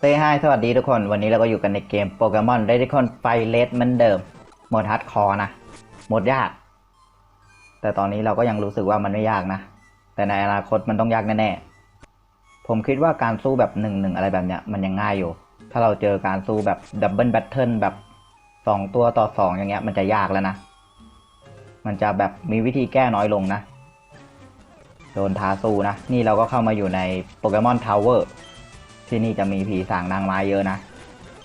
เต้ไฮสวัสดีทุกคน วันนี้เราก็อยู่กันในเกมโปเกมอนได้ทุกคนไฟเลสเหมือนเดิม หมดฮาร์ดคอร์นะ หมดยาก แต่ตอนนี้เราก็ยังรู้สึกว่ามันไม่ยากนะ แต่ในอนาคตมันต้องยากแน่ๆ ผมคิดว่าการสู้แบบหนึ่งหนึ่งอะไรแบบเนี้ยมันยังง่ายอยู่ ถ้าเราเจอการสู้แบบดับเบิลแบทเทิลแบบสองตัวต่อสองอย่างเงี้ยมันจะยากแล้วนะ มันจะแบบมีวิธีแก้น้อยลงนะ โดนท้าสู้นะ นี่เราก็เข้ามาอยู่ในโปเกมอนทาวเวอร์ ที่นี่จะมีผีสางนางไม้เยอะนะ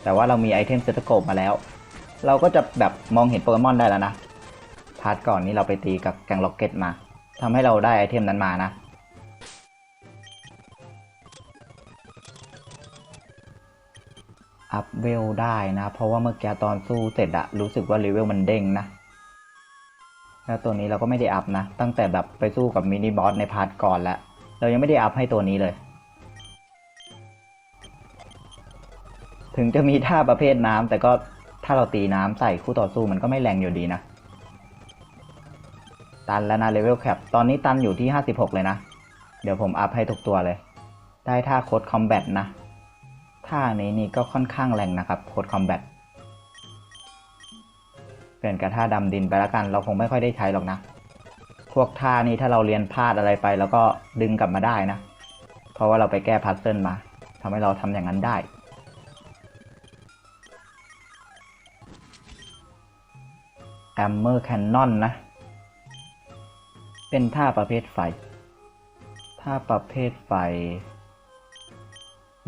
แต่ว่าเรามีไอเทมเซตโกปมาแล้ว เราก็จะแบบมองเห็นโปเกมอนได้แล้วนะ พาร์ทก่อนนี้เราไปตีกับแกงล็อกเก็ตมาทำให้เราได้ไอเทมนั้นมานะ อัพเวลได้นะ เพราะว่าเมื่อกี้ตอนสู้เสร็จอะรู้สึกว่าเลเวลมันเด้งนะ แล้วตัวนี้เราก็ไม่ได้อัพนะ ตั้งแต่แบบไปสู้กับมินิบอสในพาร์ทก่อนแล้ว เรายังไม่ได้อัพให้ตัวนี้เลย ถึงจะมีท่าประเภทน้ำแต่ก็ถ้าเราตีน้ำใส่คู่ต่อสู้มันก็ไม่แรงอยู่ดีนะ ตันแล้วนะเลเวลแคปตอนนี้ตันอยู่ที่ 56 เลยนะ เดี๋ยวผมอัพให้ทุกตัวเลย ได้ท่าโคดคอมแบทนะ ท่านี้นี่ก็ค่อนข้างแรงนะครับโคดคอมแบทเปลี่ยนกับท่าดำดินไปแล้วกัน เราคงไม่ค่อยได้ใช้หรอกนะพวกท่านี้ถ้าเราเรียนพลาดอะไรไป แล้วก็ดึงกลับมาได้นะ เพราะว่าเราไปแก้พัซเซิลมาทำให้เราทำอย่างนั้นได้ แอมเมอร์แคนนอนนะ เป็นท่าประเภทไฟ ท่าประเภทไฟ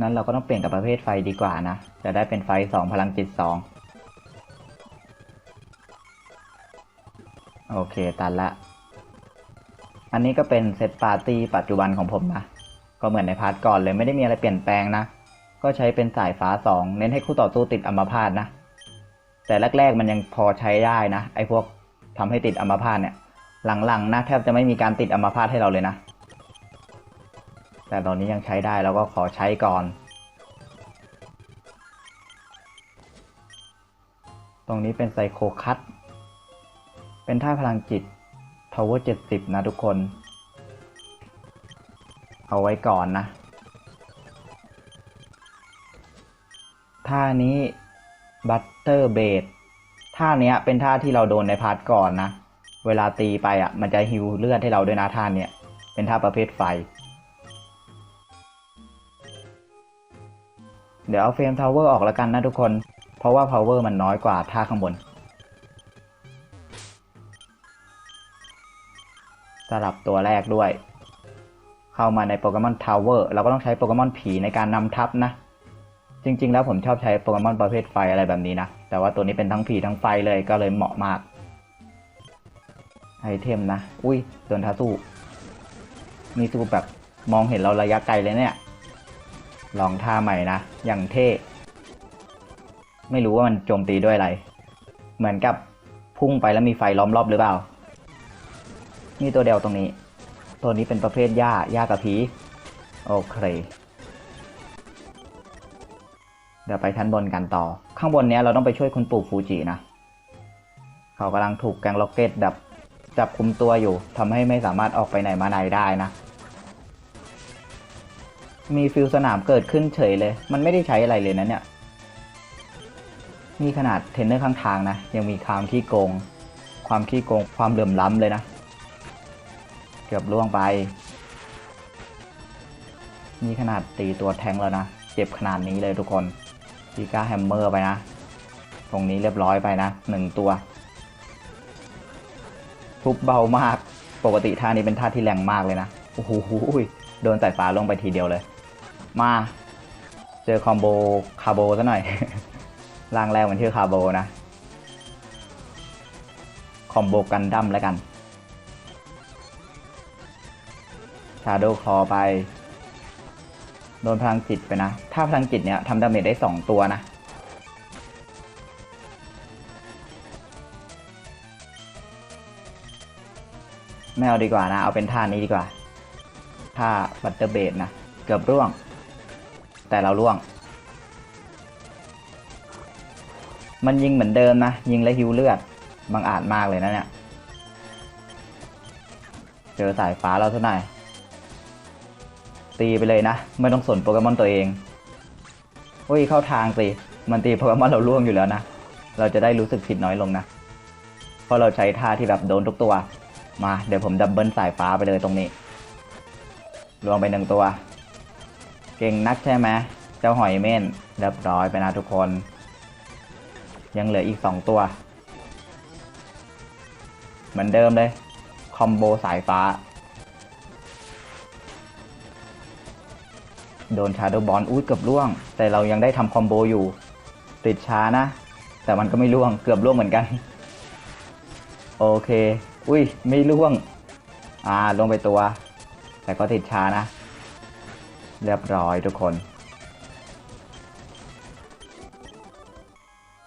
นั้นเราก็ต้องเปลี่ยนกับประเภทไฟดีกว่านะ จะได้เป็นไฟสองพลังจิตสองโอเคตันละ อันนี้ก็เป็นเซตปาร์ตี้ปัจจุบันของผมนะ ก็เหมือนในพาร์ทก่อนเลยไม่ได้มีอะไรเปลี่ยนแปลงนะ ก็ใช้เป็นสายฟ้าสองเน้นให้คู่ต่อสู้ติดอัมพาตนะ แต่แรก ๆ มันยังพอใช้ได้นะ ไอ้พวกทำให้ติดอัมพาตเนี่ย หลังๆนะแทบจะไม่มีการติดอัมพาตให้เราเลยนะ แต่ตอนนี้ยังใช้ได้เราก็ขอใช้ก่อน ตรงนี้เป็นไซโคคัตเป็นท่าพลังจิต power 70นะทุกคน เอาไว้ก่อนนะท่านี้ บัตเตอร์เบดท่าเนี้ยเป็นท่าที่เราโดนในพาร์ทก่อนนะ เวลาตีไปอะ มันจะฮิวเลือดให้เราด้วยนะท่าเนี้ยเป็นท่าประเภทไฟ เดี๋ยวเอาเฟรมทาวเวอร์ออกแล้วกันนะทุกคน เพราะว่า power มันน้อยกว่าท่าข้างบน สลับตัวแรกด้วย เข้ามาในโปเกมอนทาวเวอร์เราก็ต้องใช้โปเกมอนผีในการนำทัพนะ จริง ๆ แล้วผมชอบใช้โปเกมอนประเภทไฟอะไรแบบนี้นะ แต่ว่าตัวนี้เป็นทั้งผีทั้งไฟเลยก็เลยเหมาะมาก ไอเทมนะ อุ้ยโดนท้าสู้ มีสู้แบบมองเห็นเราระยะไกลเลยเนี่ย ลองท่าใหม่นะ อย่างเท่ ไม่รู้ว่ามันโจมตีด้วยอะไร เหมือนกับพุ่งไปแล้วมีไฟล้อมรอบหรือเปล่า นี่ตัวเดียวตรงนี้ ตัวนี้เป็นประเภทหญ้าหญ้ากับผี โอเค เดี๋ยวไปชั้นบนกันต่อ ข้างบนเนี้ยเราต้องไปช่วยคุณปู่ฟูจินะ เขากำลังถูกแกงล็อกเก็ตดับจับคุมตัวอยู่ทำให้ไม่สามารถออกไปไหนมาไหนได้นะ มีฟิลสนามเกิดขึ้นเฉยเลย มันไม่ได้ใช้อะไรเลยนะเนี่ยนี่ขนาดเทรนเนอร์ข้างทางนะ ยังมีความขี้โกง ความขี้โกงความเหลื่อมล้ำเลยนะ เกือบล่วงไป นี่ขนาดตีตัวแทงแล้วนะ เจ็บขนาดนี้เลยทุกคน พีก้าแฮมเมอร์ไปนะ ตรงนี้เรียบร้อยไปนะหนึ่งตัว ทุบเบามาก ปกติท่านี้เป็นท่าที่แรงมากเลยนะ โอ้โหโดนสายฟ้าลงไปทีเดียวเลย มา เจอคอมโบคาโบซะหน่อยร่างแรกมันชื่อคาโบนะ คอมโบกันดั้มแล้วกันชาโดคอไป โดนพลังจิตไปนะ ถ้าพลังจิตเนี่ยทำดาเมจได้สองตัวนะ ไม่เอาดีกว่านะ เอาเป็นท่านี้ดีกว่า ท่าบัตเตอร์เบดนะ เกือบร่วง แต่เราร่วง มันยิงเหมือนเดิมนะ ยิงและฮิวเลือดบังอาจมากเลยนะเนี่ย เจอสายฟ้าเราเท่าไหร่ ตีไปเลยนะ ไม่ต้องสนโปเกมอนตัวเองอุ้ยเข้าทางสิมันตีโปเกมอนเราล่วงอยู่แล้วนะ เราจะได้รู้สึกผิดน้อยลงนะ เพราะเราใช้ท่าที่แบบโดนทุกตัว มาเดี๋ยวผมดับเบิลสายฟ้าไปเลยตรงนี้ลวงไปหนึ่งตัว เก่งนักใช่ไหมเจ้าหอยเม่นเรียบร้อยไปนะทุกคน ยังเหลืออีกสองตัว เหมือนเดิมเลย คอมโบสายฟ้า โดนชาโดบอลอุ้ยเกือบล่วง แต่เรายังได้ทำคอมโบอยู่ ติดช้านะ แต่มันก็ไม่ล่วงเกือบล่วงเหมือนกัน โอเค อุ้ยไม่ล่วง อ่าลงไปตัว แต่ก็ติดช้านะ เรียบร้อยทุกคน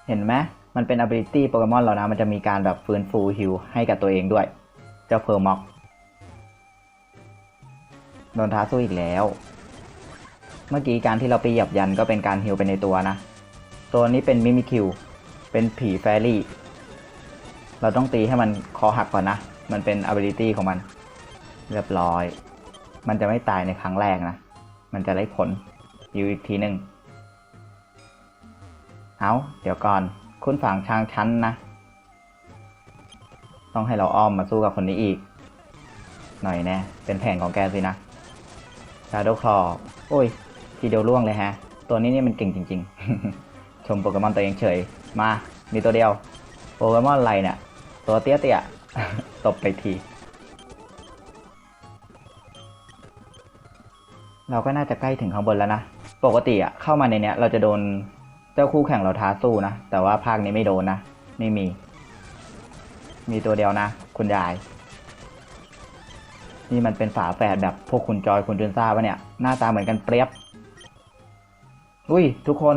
เห็นไหมมันเป็น ability โปเกมอนเรานะ มันจะมีการแบบฟื้นฟูฮิลให้กับตัวเองด้วย เจ้าเพอร์ม็อกโดนท้าสู้อีกแล้ว เมื่อกี้การที่เราไปเหยียบยันก็เป็นการฮิลไปในตัวนะ ตัวนี้เป็นมิมิคิว เป็นผีแฟรี่ เราต้องตีให้มันคอหักก่อนนะ มันเป็น ability ของมัน เรียบร้อย มันจะไม่ตายในครั้งแรกนะ มันจะได้ผลอยู่อีกทีหนึ่ง เอาเดี๋ยวก่อน คุณฝั่งทางชั้นนะ ต้องให้เราอ้อมมาสู้กับคนนี้อีก หน่อยแน่เป็นแผนของแกสินะชาโดคลอโอ้ย ทีเดียวล่วงเลยฮะ ตัวนี้นี่มันเก่งจริง ๆ ชมโปเกมอนตัวเองเฉย มา มีตัวเดียว โปเกมอนอะไรเนี่ย ตัวเตี้ยเตี้ยตบไปที เราก็น่าจะใกล้ถึงข้างบนแล้วนะ ปกติอะเข้ามาในเนี้ย เราจะโดนเจ้าคู่แข่งเราท้าสู้นะ แต่ว่าภาคนี้ไม่โดนนะ ไม่มี มีตัวเดียวนะ คุณยายนี่มันเป็นฝาแฝดแบบพวกคุณจอยคุณจุนซ่าปะเนี่ย หน้าตาเหมือนกันเปรียบ อุ้ย ทุกคน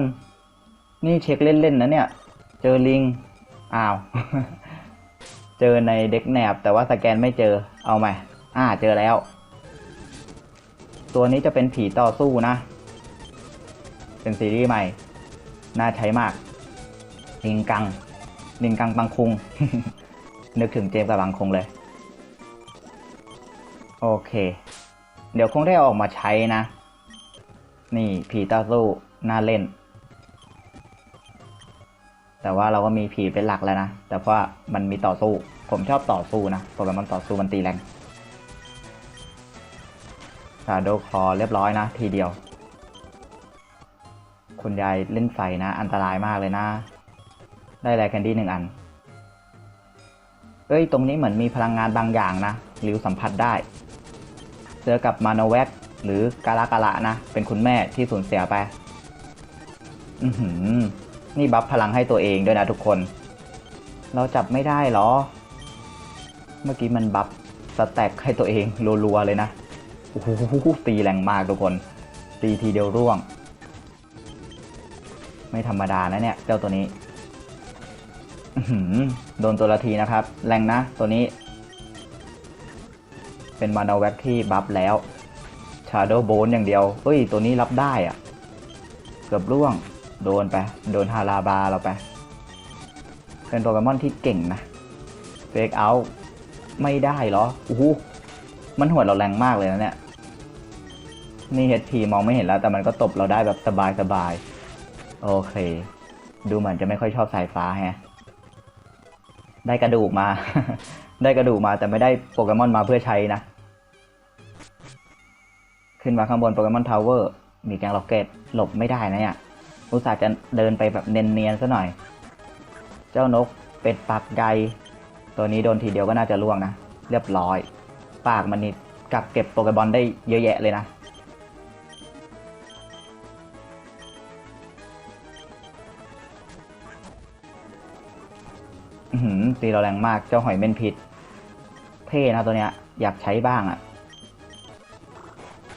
นี่เช็คเล่นๆนะเนี่ย เจอลิง อ้าว เจอในเด็กแหนบ แต่ว่าสแกนไม่เจอ เอาใหม่ อ่า เจอแล้ว ตัวนี้จะเป็นผีต่อสู้นะ เป็นซีรีส์ใหม่ น่าใช้มาก ลิงกัง ลิงกังบังคุง นึกถึงเจมกับบังคุงเลย โอเค เดี๋ยวคงได้ออกมาใช้นะ นี่ผีต่อสู้ น่าเล่น แต่ว่าเราก็มีผีเป็นหลักแล้วนะ แต่ว่ามันมีต่อสู้ ผมชอบต่อสู้นะโปเกมอนต่อสู้มันตีแรงชาโดคอเรียบร้อยนะ ทีเดียว คุณยายเล่นไฟนะ อันตรายมากเลยนะ ได้แรแคนดี้หนึ่งอัน เอ้ย ตรงนี้เหมือนมีพลังงานบางอย่างนะริวสัมผัสได้ เจอกับมาโนแวกหรือกาลากาละนะ เป็นคุณแม่ที่สูญเสียไป อือหือ นี่บัฟพลังให้ตัวเองด้วยนะทุกคน เราจับไม่ได้หรอ เมื่อกี้มันบัฟสแต็กให้ตัวเองรัวๆเลยนะ โอ้โหตีแรงมากทุกคน ตีทีเดียวร่วง ไม่ธรรมดานะเนี่ย เจ้าตัวนี้โดนตัวละทีนะครับ แรงนะตัวนี้ เป็นมานาแว็กที่บัฟแล้วชาโดโบนอย่างเดียวเฮ้ย ตัวนี้รับได้อะเกือบร่วง โดนไป โดนฮาราบาเราไป เป็นโปเกมอนที่เก่งนะเฟกเอาไม่ได้เหรอโอ้โหมันหัวเราแรงมากเลยนะเนี่ย นี่ HP มองไม่เห็นแล้ว แต่มันก็ตบเราได้แบบสบายสบายๆโอเค ดูเหมือนจะไม่ค่อยชอบสายฟ้าแฮะ ได้กระดูกมา ได้กระดูกมาแต่ไม่ได้โปเกมอนมาเพื่อใช้นะ ขึ้นมาข้างบนโปเกมอนทาวเวอร์ มีแกงล็อกเก็ต หลบไม่ได้นะเนี่ย อุตส่าห์จะเดินไปแบบเนียนๆซะหน่อย เจ้านกเป็ดปากใยตัวนี้โดนทีเดียวก็น่าจะล่วงนะ เรียบร้อย ปากมันนี่กักเก็บโปเกมอนได้เยอะแยะเลยนะอื้อหือตีเราแรงมากเจ้าหอยเม่นพิษ เท่นะตัวเนี้ย อยากใช้บ้างอะ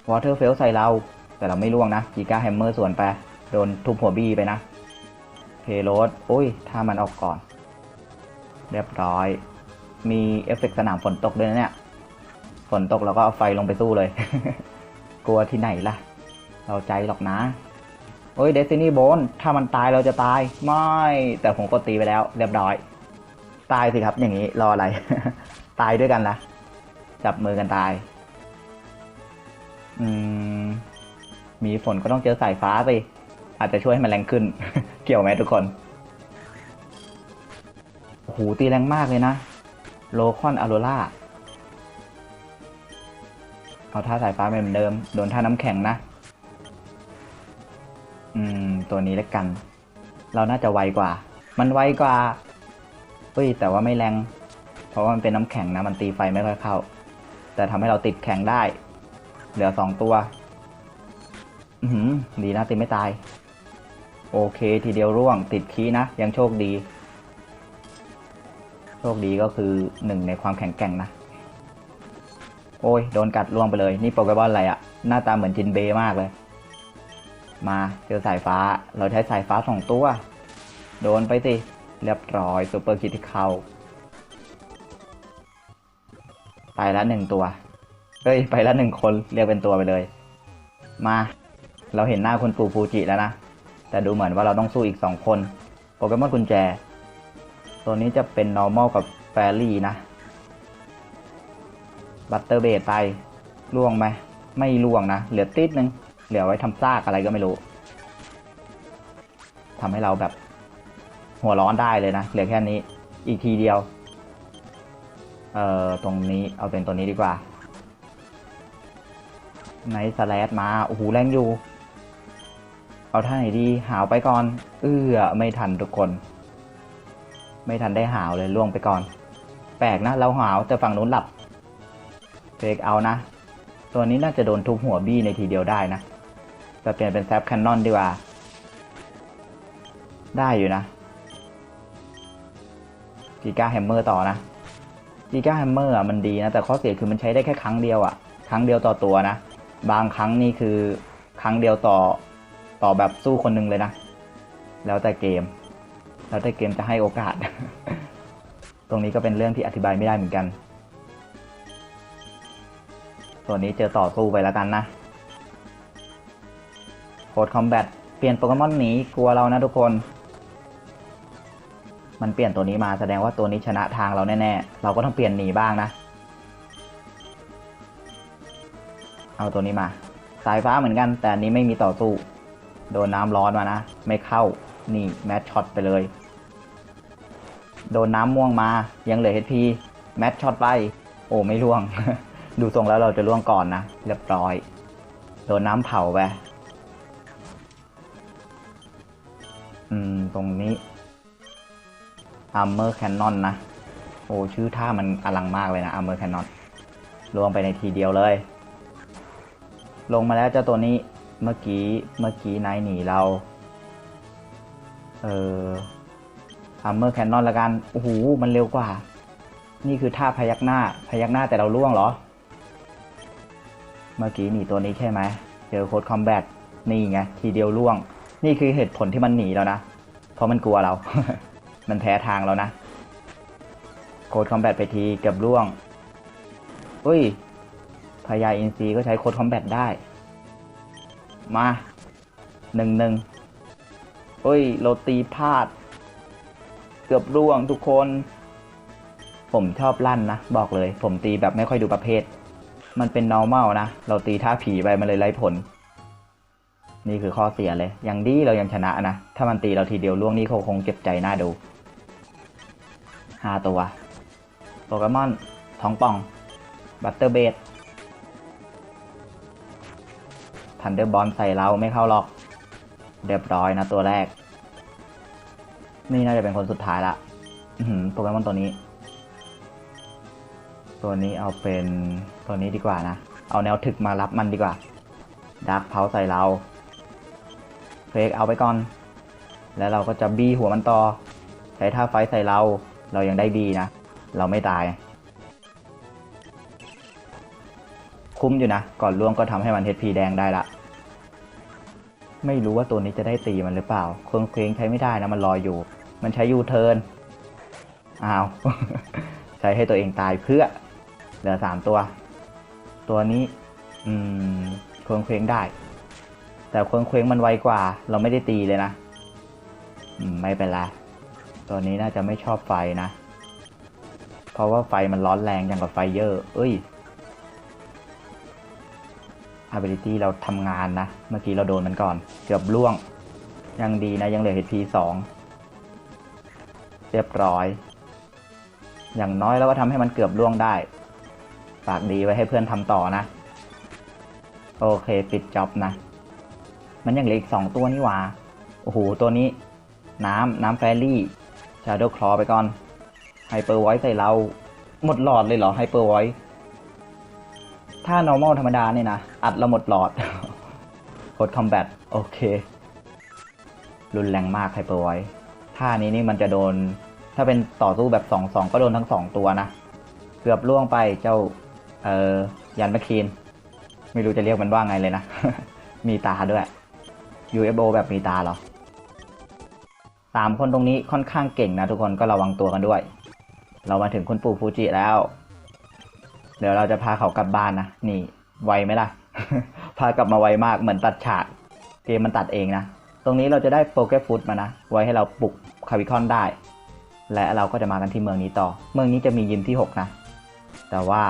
วอเตอร์เฟลใส่เรา แต่เราไม่ล่วงนะกีกาแฮมเมอร์ส่วนไป โดนทุบหัวบี้ไปนะเพโรสโอ้ย ถ้ามันออกก่อน เรียบร้อย มีเอฟเฟกต์สนามฝนตกด้วยนะเนี่ย ฝนตกเราก็เอาไฟลงไปสู้เลย กลัวที่ไหนล่ะ เราใจหรอกนะ โอ้ยเดซินี่โบนถ้ามันตายเราจะตาย ไม่ แต่ผมก็ตีไปแล้ว เรียบร้อย ตายสิครับอย่างนี้รออะไร ตายด้วยกันละจับมือกันตาย อืม มีฝนก็ต้องเจอสายฟ้าสิ อาจจะช่วยให้มันแรงขึ้น เกี่ยวไหมทุกคนโอ้โหตีแรงมากเลยนะ โลคอนอโรล่าเอาท่าสายฟ้าเหมือนเดิม โดนท่าน้ำแข็งนะ อืม ตัวนี้แล้วกัน เราน่าจะไวกว่า มันไวกว่าเฮ้ย แต่ว่าไม่แรง เพราะว่ามันเป็นน้ำแข็งนะ มันตีไฟไม่ค่อยเข้า แต่ทำให้เราติดแข็งได้ เหลือสองตัว อือหือดีนะตีไม่ตาย โอเคทีเดียวร่วงติดคีนะ ยังโชคดี โชคดีก็คือหนึ่งในความแข็งแกร่งนะ โอ้ย โดนกัดล่วงไปเลย นี่โปเกมอนอะไรอะหน้าตาเหมือนจินเบมากเลย มาเจอสายฟ้าเราใช้สายฟ้าสองตัว โดนไปสิ เรียบร้อยซูเปอร์คิทิเข้าไปละหนึ่งตัวเฮ้ย ไปละหนึ่งคนเรียกเป็นตัวไปเลย มา เราเห็นหน้าคุณปู่ฟูจิแล้วนะ แต่ดูเหมือนว่าเราต้องสู้อีกสองคน โปเกมอนกุญแจ ตัวนี้จะเป็น normal กับ fairy นะ บัตเตอร์เบดไปล่วงไหม ไม่ล่วงนะ เหลือติดนึง เหลือไว้ทำซากอะไรก็ไม่รู้ทำให้เราแบบ หัวร้อนได้เลยนะ เหลือแค่นี้ อีกทีเดียว เอ่อ ตรงนี้เอาเป็นตัวนี้ดีกว่าไนสแลดมา โอ้โห แรงอยู่ เอาท่าไหนดีหาวไปก่อน เอื้อไม่ทันทุกคน ไม่ทันได้หาวเลยล่วงไปก่อน แปลกนะเราหาวแต่ฝั่งนู้นหลับเฟกเอานะ ตัวนี้น่าจะโดนทุบหัวบี้ในทีเดียวได้นะจะเปลี่ยนเป็นแซฟแคนนอนดีกว่า ได้อยู่นะจีก้าแฮมเมอร์ต่อนะจีก้าแฮมเมอร์อะมันดีนะ แต่ข้อเสียคือมันใช้ได้แค่ครั้งเดียวอะ ครั้งเดียวต่อตัวนะ บางครั้งนี่คือครั้งเดียวต่อ ต่อแบบสู้คนหนึงเลยนะ แล้วแต่เกม แล้วแต่เกมจะให้โอกาส ตรงนี้ก็เป็นเรื่องที่อธิบายไม่ได้เหมือนกัน ส่วนนี้เจอต่อสู้ไปแล้วกันนะโคดคอมแบทเปลี่ยนโปเกมอนหนีกลัวเรานะทุกคน มันเปลี่ยนตัวนี้มาแสดงว่าตัวนี้ชนะทางเราแน่ๆ เราก็ต้องเปลี่ยนหนีบ้างนะ เอาตัวนี้มา สายฟ้าเหมือนกัน แต่อันนี้ไม่มีต่อสู้ โดนน้ำร้อนมานะ ไม่เข้า นี่แมทช็อตไปเลย โดนน้ำม่วงมา ยังเหลือ HP แมทช็อตไป โอ้ไม่ร่วง ดูทรงแล้วเราจะร่วงก่อนนะ เรียบร้อย โดนน้ำเผาไป อืม ตรงนี้ Armor Cannon นอนนะ โอ้ชื่อท่ามันอลังมากเลยนะ Armor Cannon รวมไปในทีเดียวเลย ลงมาแล้วเจ้าตัวนี้ เมื่อกี้เมื่อกี้นายหนีเรา เออ Armor Cannon ละกัน โอ้โห มันเร็วกว่า นี่คือท่าพยักหน้า พยักหน้าแต่เราล่วงเหรอ เมื่อกี้หนีตัวนี้ใช่ไหม เจอโค้ดคอมแบท นี่ไง ทีเดียวล่วง นี่คือเหตุผลที่มันหนีแล้วนะ เพราะมันกลัวเรา มันแพ้ทางแล้วนะ โค้ดคอมแบทไปทีเกือบล่วง อุ้ยพญาอินทรีก็ใช้โค้ดคอมแบทได้ มาหนึ่งหนึ่งอุ้ยโรตีพลาด เกือบร่วงทุกคน ผมชอบลั่นนะ บอกเลย ผมตีแบบไม่ค่อยดูประเภท มันเป็น normal นะ เราตีท่าผีไปมันเลยไร้ผล นี่คือข้อเสียเลยย่างดีเรายังชนะนะ ถ้ามันตีเราทีเดียวล่วงนี่เขาคงเจ็บใจหน่าดูห้าตัวโปเกมอนท้องป่อง บัตเตอร์เบด ทันเดอร์บอลใส่เราไม่เข้าหรอก เรียบร้อยนะตัวแรก นี่น่าจะเป็นคนสุดท้ายละโปเกมอนตัวนี้ ตัวนี้เอาเป็นตัวนี้ดีกว่านะ เอาแนวถึกมารับมันดีกว่าดักเผาใส่เราเฟกเอาไปก่อน แล้วเราก็จะบี้หัวมันต่อ ใช้ท่าไฟใส่เรา เรายังได้บี้นะ เราไม่ตาย คุ้มอยู่นะ ก่อนล่วงก็ทำให้มัน HP แดงได้ละ ไม่รู้ว่าตัวนี้จะได้ตีมันหรือเปล่าเครื่องเคว้งใช้ไม่ได้นะมันลอยอยู่ มันใช้ยูเทิร์นอ้าวใช้ให้ตัวเองตายเพื่อ เหลือสามตัว ตัวนี้ อืมเครื่องเคว้งได้ แต่เครื่องเคว้งมันไวกว่า เราไม่ได้ตีเลยนะอืมไม่เป็นไรตัวนี้น่าจะไม่ชอบไฟนะ เพราะว่าไฟมันร้อนแรงอย่างกับไฟเยอร์เอ้ย ability เราทำงานนะ เมื่อกี้เราโดนมันก่อน เกือบล่วง ยังดีนะ ยังเหลือ HP สองเรียบร้อย อย่างน้อยเราก็ทำให้มันเกือบล่วงได้ฝากดีไว้ให้เพื่อนทำต่อนะ โอเคปิดจ็อบนะ มันยังเหลืออีกสองตัวนี่หว่า โอ้โห ตัวนี้ น้ำน้ำแฟรี่ชาโดคลอไปก่อนไฮเปอร์ไวท์ใส่เรา หมดหลอดเลยเหรอไฮเปอร์ไวท์ ถ้า normal ธรรมดาเนี่ยนะ อัดเราหมดหลอด กด combat โอเค รุนแรงมากไฮเปอร์ไวท์ท่านี้นี่มันจะโดน ถ้าเป็นต่อสู้แบบ2-2ก็โดนทั้ง 2 ตัวนะ เกือบล่วงไปเจ้า เอ่อ ยันแมคคีน ไม่รู้จะเรียกมันว่าไงเลยนะ มีตาด้วย UFO แบบมีตาเหรอสามคนตรงนี้ค่อนข้างเก่งนะทุกคนก็ระวังตัวกันด้วย เรามาถึงคุณปู่ฟูจิแล้ว เดี๋ยวเราจะพาเขากลับบ้านนะ นี่ ไวไหมล่ะ พากลับมาไวมากเหมือนตัดฉาก เกมมันตัดเองนะ ตรงนี้เราจะได้โปเกฟุตมานะ ไว้ให้เราปลุกคาวิคอนได้ และเราก็จะมากันที่เมืองนี้ต่อ เมืองนี้จะมียิมที่ 6 นะ แต่ว่า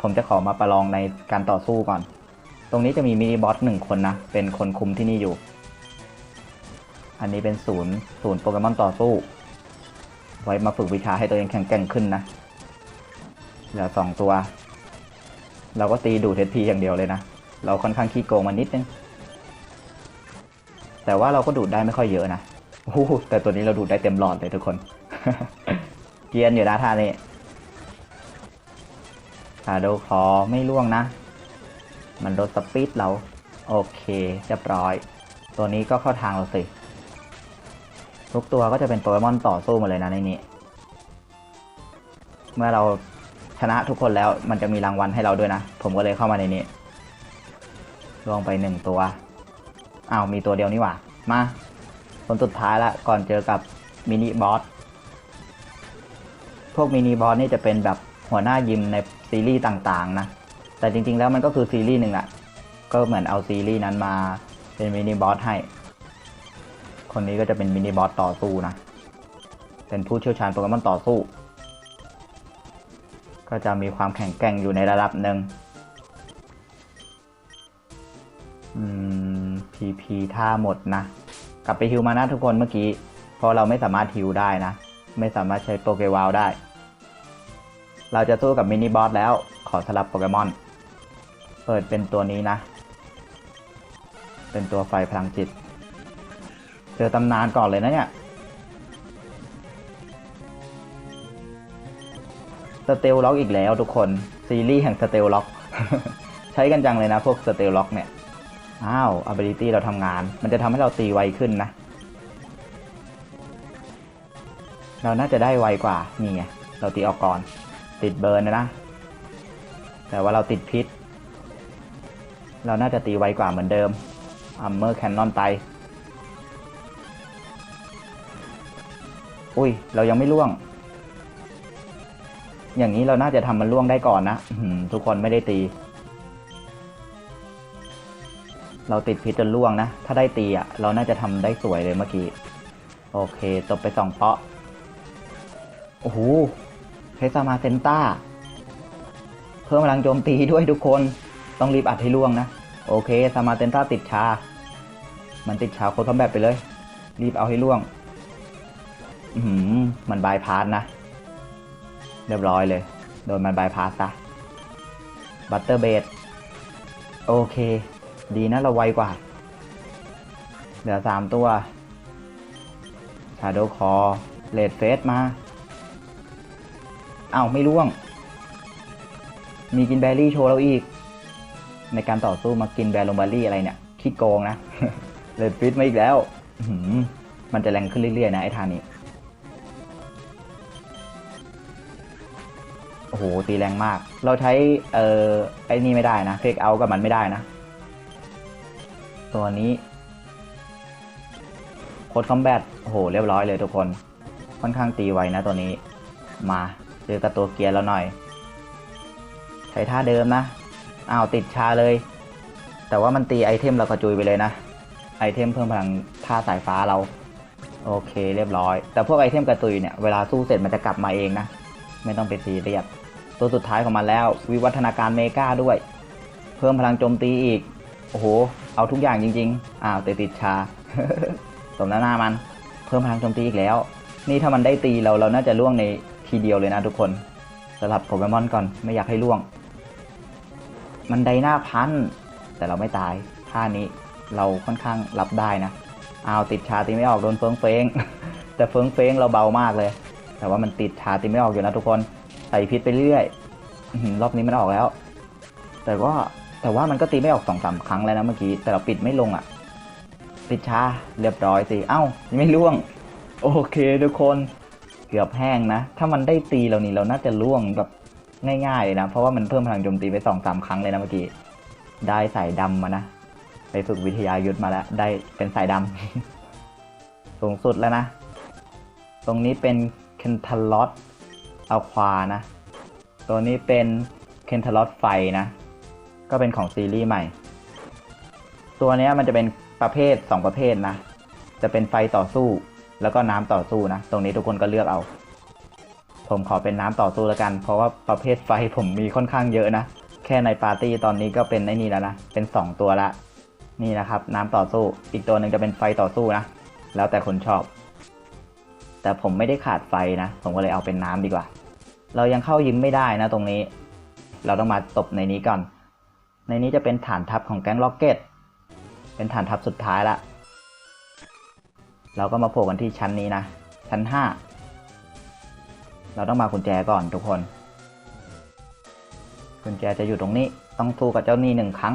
ผมจะขอมาประลองในการต่อสู้ก่อน ตรงนี้จะมีมินิบอสหนึ่งคนนะ เป็นคนคุมที่นี่อยู่ อันนี้เป็นศูนย์ศูนย์โปเกมอนต่อสู้ ไว้มาฝึกวิชาให้ตัวเองแข็งแกร่งขึ้นนะ เหลือสองตัว เราก็ตีดูเทพีอย่างเดียวเลยนะ เราค่อนข้างขี้โกงมานิดนึง แต่ว่าเราก็ดูดได้ไม่ค่อยเยอะนะโอ้โหแต่ตัวนี้เราดูดได้เต็มหลอดเลยทุกคน เกียนอยู่นะท่านี้ชาโดคอไม่ล่วงนะ มันลดสปีดเรา โอเคเรียบร้อย ตัวนี้ก็เข้าทางเราสิ ทุกตัวก็จะเป็นโปเกมอนต่อสู้หมดเลยนะในนี้ เมื่อเรา ชนะทุกคนแล้วมันจะมีรางวัลให้เราด้วยนะ ผมก็เลยเข้ามาในนี้ล่วงไปหนึ่งตัวอ้าวมีตัวเดียวนี่หว่า มาคนสุดท้ายละก่อนเจอกับมินิบอสพวกมินิบอสนี่จะเป็นแบบหัวหน้ายิมในซีรีส์ต่างๆนะ แต่จริงๆแล้วมันก็คือซีรีส์หนึ่งอะก็เหมือนเอาซีรีส์นั้นมาเป็นมินิบอสให้ คนนี้ก็จะเป็นมินิบอสต่อสู้นะ เป็นผู้เชี่ยวชาญโปเกมอนต่อสู้ ก็จะมีความแข็งแกร่งอยู่ในระดับหนึ่งอืม PP ท่าหมดนะ กลับไปฮิวมานะทุกคนเมื่อกี้ เพราะเราไม่สามารถฮิวได้นะ ไม่สามารถใช้โปเกวาลได้ เราจะสู้กับมินิบอสแล้ว ขอสลับโปเกมอน เปิดเป็นตัวนี้นะ เป็นตัวไฟพลังจิต เจอตำนานก่อนเลยนะเนี่ย สเตลล็อกอีกแล้วทุกคน ซีรีส์แห่งสเตลล็อก ใช้กันจังเลยนะพวกสเตลล็อกเนี่ย อ้าว ability เราทำงาน มันจะทำให้เราตีไวขึ้นนะ เราน่าจะได้ไวกว่า นี่ไง เราตีออกก่อน ติดเบิร์นนะนะแต่ว่าเราติดพิษ เราน่าจะตีไวกว่าเหมือนเดิมอัมเมอร์แคนนอนไตอุ้ย เรายังไม่ล่วง อย่างนี้เราน่าจะทำมันล่วงได้ก่อนนะอืทุกคนไม่ได้ตี เราติดพิษจนล่วงนะ ถ้าได้ตีอะ เราน่าจะทำได้สวยเลยเมื่อกี้ โอเค ตบไปสองเปาะ โอ้โหเทสมาเซนต้า เพิ่มพลังโจมตีด้วยทุกคน ต้องรีบอัดให้ล่วงนะ โอเคสมาเซนต้าติดชา มันติดชาโคตรแบบไปเลย รีบเอาให้ล่วง อือหือมันบายพาสนะ เรียบร้อยเลย โดนมันบายพาสซะบัตเตอร์เบดโอเค ดีนะเราไวกว่า เหลือสามตัวชาโดคอเลดเฟสมา เอ้าไม่ร่วง มีกินแบรี่โชว์เราอีก ในการต่อสู้มากินแบรลงบารี่อะไรเนี่ยขี้โกงนะเลดฟิตมาอีกแล้ว มันจะแรงขึ้นเรื่อยๆนะไอ้ทานี้ โอ้โหตีแรงมาก เราใช้เอ่อไอ้นี่ไม่ได้นะเฟกเอากับมันไม่ได้นะ ตัวนี้โคดคอมแบทโอ้โหเรียบร้อยเลยทุกคน ค่อนข้างตีไวนะตัวนี้มาเจอกับตัวเกียร์แล้วหน่อย ใช้ท่าเดิมนะอ้าวติดชาเลย แต่ว่ามันตีไอเทมเรากระจุยไปเลยนะ ไอเทมเพิ่มพลังท่าสายฟ้าเรา โอเคเรียบร้อย แต่พวกไอเทมกระตุยเนี่ยเวลาสู้เสร็จมันจะกลับมาเองนะ ไม่ต้องไปซีเรียส ตัวสุดท้ายของมันแล้ว วิวัฒนาการเมกาด้วย เพิ่มพลังโจมตีอีก โอ้โห เอาทุกอย่างจริง ๆ อ้าวแต่ติดชา สมน้ำหน้ามัน เพิ่มพลังโจมตีอีกแล้ว นี่ถ้ามันได้ตีเราเราน่าจะล่วงในทีเดียวเลยนะทุกคนสลับโปเกมอนก่อนไม่อยากให้ล่วง มันไดหน้าพัน แต่เราไม่ตายท่านี้เราค่อนข้างรับได้นะเอาวติดชาตีไม่ออกโดนเฟิงเฟงแต่เฟิงเฟงเราเบามากเลย แต่ว่ามันติดชาตีไม่ออกอยู่นะทุกคน ใส่พิษไปเรื่อยรอบนี้มันออกแล้ว แต่ว่าแต่ว่ามันก็ตีไม่ออกสองสามครั้งแล้วนะเมื่อกี้ แต่เราปิดไม่ลงอะ่ะติดชาเรียบร้อยสิเอ้ายังไม่ล่วง โอเคทุกคนเกือบแห้งนะ ถ้ามันได้ตีเรานี่เราน่าจะล่วงแบบง่ายๆเลยนะ เพราะว่ามันเพิ่มพลังโจมตีไปสองสามครั้งเลยนะเมื่อกี้ ได้สายดำมานะ ไปฝึกวิทยายุทธมาแล้ว ได้เป็นสายดำ สูงสุดแล้วนะ ตรงนี้เป็นเคนทาลอต เอาควานะ ตัวนี้เป็นเคนทาลอตไฟนะ ก็เป็นของซีรีส์ใหม่ ตัวนี้มันจะเป็นประเภท 2 ประเภทนะ จะเป็นไฟต่อสู้ แล้วก็น้ำต่อสู้นะ ตรงนี้ทุกคนก็เลือกเอา ผมขอเป็นน้ำต่อสู้แล้วกัน เพราะว่าประเภทไฟผมมีค่อนข้างเยอะนะ แค่ในปาร์ตี้ตอนนี้ก็เป็นไอ้นี่แล้วนะ เป็น 2 ตัวละ นี่นะครับ น้ำต่อสู้ อีกตัวหนึ่งจะเป็นไฟต่อสู้นะ แล้วแต่คนชอบ แต่ผมไม่ได้ขาดไฟนะ ผมก็เลยเอาเป็นน้ำดีกว่า เรายังเข้ายิมไม่ได้นะตรงนี้ เราต้องมาตบในนี้ก่อน ในนี้จะเป็นฐานทัพของแก๊งล็อกเก็ต เป็นฐานทัพสุดท้ายละ เราก็มาโผล่กันที่ชั้นนี้นะ ชั้น 5 เราต้องมากุญแจก่อนทุกคน กุญแจจะอยู่ตรงนี้ ต้องสู้กับเจ้าหนีหนึ่งครั้ง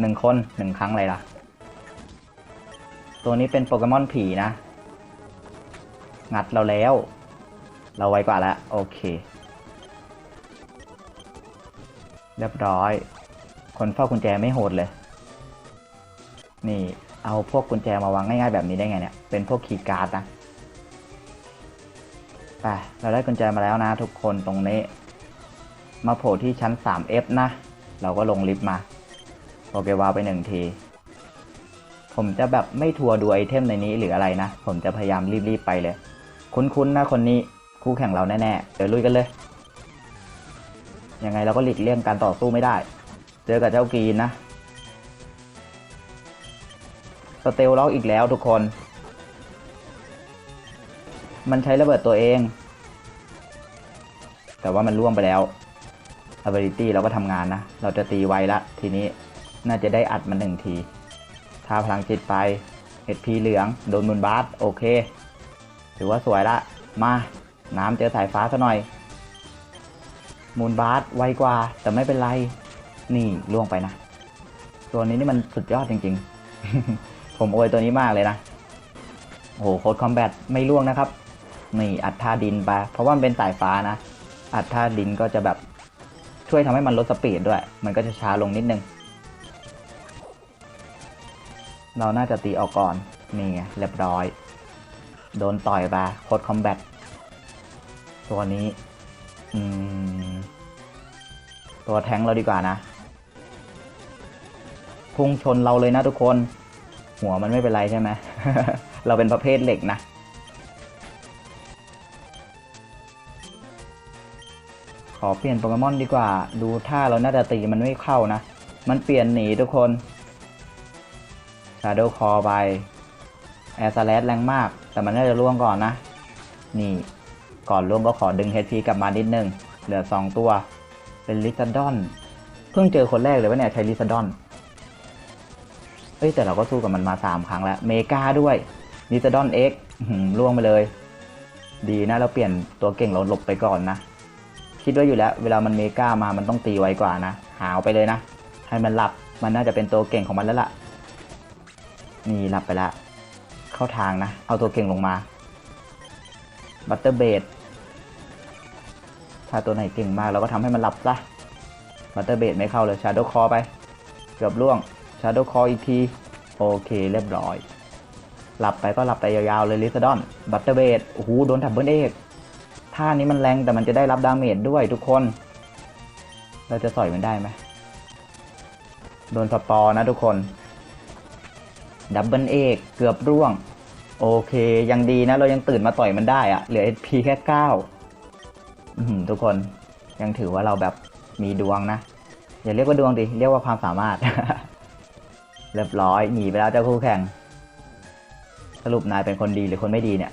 หนึ่งคนหนึ่งครั้งเลยล่ะ ตัวนี้เป็นโปเกมอนผีนะ งัดเราแล้ว เราไวกว่าแล้ว โอเค เรียบร้อย คนเฝ้ากุญแจไม่โหดเลย นี่เอาพวกกุญแจมาวางง่ายๆแบบนี้ได้ไงเนี่ย เป็นพวกคีย์การ์ดนะไปเราได้กุญแจมาแล้วนะทุกคนตรงนี้ มาโผล่ที่ชั้น 3F นะ เราก็ลงลิฟต์มาโอเควาวไปหนึ่งที ผมจะแบบไม่ทัวร์ดูไอเทมในนี้หรืออะไรนะ ผมจะพยายามรีบๆไปเลย คุ้นๆนะคนนี้คู่แข่งเราแน่ๆ เดี๋ยวลุยกันเลย ยังไงเราก็หลีกเลี่ยงการต่อสู้ไม่ได้ เจอกับเจ้ากรีนนะสเตลล็อกอีกแล้วทุกคน มันใช้ระเบิดตัวเอง แต่ว่ามันล่วงไปแล้ว ability เราก็ทำงานนะ เราจะตีไวละ ทีนี้น่าจะได้อัดมันหนึ่งที ถ้าพลังจิตไป HP เหลือง โดนมุนบาสโอเค ถือว่าสวยละ มา น้ำเจอสายฟ้าซะหน่อย มูนบาสไวกว่า แต่ไม่เป็นไร นี่ล่วงไปนะ ตัวนี้นี่มันสุดยอดจริง ๆ ผมโอยตัวนี้มากเลยนะโอ้โหโคดคอมแบทไม่ล่วงนะครับ นี่อัดท่าดินไป เพราะว่ามันเป็นสายฟ้านะ อัดท่าดินก็จะแบบช่วยทำให้มันลดสปีดด้วย มันก็จะช้าลงนิดนึง เราน่าจะตีออกก่อน นี่เรียบร้อย โดนต่อยไปโคดคอมแบทตัวนี้ อืม ตัวแทงเราดีกว่านะ พุ่งชนเราเลยนะทุกคน หัวมันไม่เป็นไรใช่ไหม เราเป็นประเภทเหล็กนะ ขอเปลี่ยนโปเกมอนดีกว่า ดูท่าเราน่าจะตีมันไม่เข้านะ มันเปลี่ยนหนีทุกคน Shadow Call ไปแอร์สแลแรงมาก แต่มันน่าจะล่วงก่อนนะ นี่ ก่อนล่วงก็ขอดึง HP กลับมานิดนึง เหลือ 2 ตัว เป็นลิซาดอน เพิ่งเจอคนแรกเลยว่าเนี่ยใช้ลิซาดอน เอ้ยแต่เราก็สู้กับมันมา 3 ครั้งแล้ว เมกาด้วยลิซาดอน X อื้อหือล่วงไปเลย ดีนะเราเปลี่ยนตัวเก่งเราหลบไปก่อนนะ คิดไว้อยู่แล้ว เวลามันเมกามามันต้องตีไวกว่านะ หาวไปเลยนะ ให้มันหลับ มันน่าจะเป็นตัวเก่งของมันแล้วล่ะ นี่หลับไปละ เข้าทางนะ เอาตัวเก่งลงมาบัตเตอร์เบด ถ้าตัวไหนเก่งมากเราก็ทำให้มันหลับซะบัตเตอร์เบดไม่เข้าเลยชาร์โดคอไป เกือบล่วงชาร์โดคออีกที โอเคเรียบร้อย หลับไปก็หลับไปยาวๆเลยลิซดอน บัตเตอร์เบดโอ้โหโดนทับเบิลเอกท่านี้มันแรงแต่มันจะได้รับดาเมจด้วยทุกคน เราจะสอยมันได้ไหมโดนสปอร์นะทุกคน ดับเบิลเอกเกือบร่วง โอเค ยังดีนะ เรายังตื่นมาต่อยมันได้อะเหลือ HP แค่เก้า ทุกคนยังถือว่าเราแบบมีดวงนะ อย่าเรียกว่าดวงดิ เรียกว่าความสามารถ เรียบร้อยหนีไปแล้วเจ้าคู่แข่ง สรุปนายเป็นคนดีหรือคนไม่ดีเนี่ย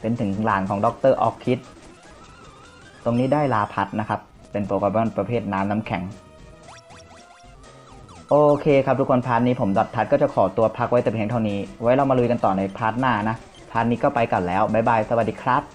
เป็นถึงหลานของดรออกคิด ตรงนี้ได้ลาพัดนะครับ เป็นโปเกมอนประเภทน้ำน้ำแข็ง โอเคครับทุกคนพาร์ทนี้ผมดอททัดก็จะขอตัวพักไว้แต่เพียงเท่านี้ ไว้เรามาลุยกันต่อในพาร์ทหน้านะ พาร์ทนี้ก็ไปก่อนแล้วบ๊ายบายสวัสดีครับ